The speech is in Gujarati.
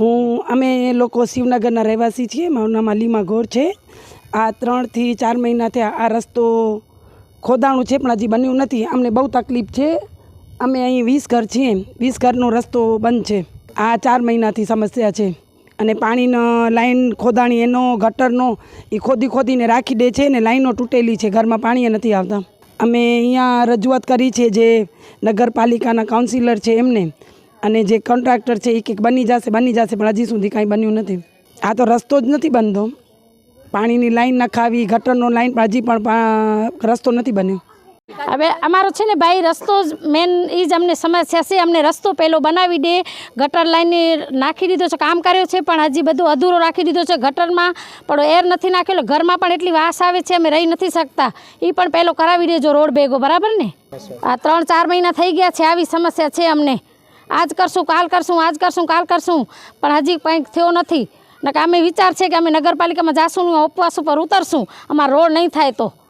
હું, અમે લોકો શિવનગરના રહેવાસી છીએ, મારું નામ અલીમા ગોર છે. આ ત્રણથી ચાર મહિનાથી આ રસ્તો ખોદાણું છે, પણ હજી બન્યું નથી. અમને બહુ તકલીફ છે. અમે અહીં વીસ ઘર છીએ. વીસ ઘરનો રસ્તો બંધ છે. આ ચાર મહિનાથી સમસ્યા છે. અને પાણીનો લાઈન ખોદાણી એનો, ગટરનો એ ખોદી ખોદીને રાખી દે છે ને લાઈનો તૂટેલી છે. ઘરમાં પાણી નથી આવતા. અમે અહીંયા રજૂઆત કરી છે જે નગરપાલિકાના કાઉન્સિલર છે એમને. અને જે કોન્ટ્રાક્ટર છે એ કંઈક બની જશે બની જશે, પણ હજી સુધી કાંઈ બન્યું નથી. આ તો રસ્તો જ નથી બનતો. પાણીની લાઈન નખાવી, ગટરનો લાઈન, પણ હજી પણ રસ્તો નથી બન્યો. હવે અમારો છે ને ભાઈ, રસ્તો જ મેન એ જ અમને સમસ્યા છે. અમને રસ્તો પહેલો બનાવી દે, ગટર લાઈનને નાખી દીધો છે, કામ કર્યો છે, પણ હજી બધું અધૂરો રાખી દીધો છે ગટરમાં. પણ એર નથી નાખેલો, ઘરમાં પણ એટલી વાસ આવે છે, અમે રહી નથી શકતા. એ પણ પહેલો કરાવી દેજો રોડ ભેગો, બરાબર ને? આ ત્રણ ચાર મહિના થઈ ગયા છે, આવી સમસ્યા છે અમને. આજ કરશું, કાલ કરશું, આજ કરશું, કાલ કરશું. પણ હજી કંઈક થયો નથી. નકર અમે વિચાર છે કે અમે નગરપાલિકામાં જાશું ને ઉપવાસ ઉપર ઉતરશું. અમારો રોડ નહીં થાય તો.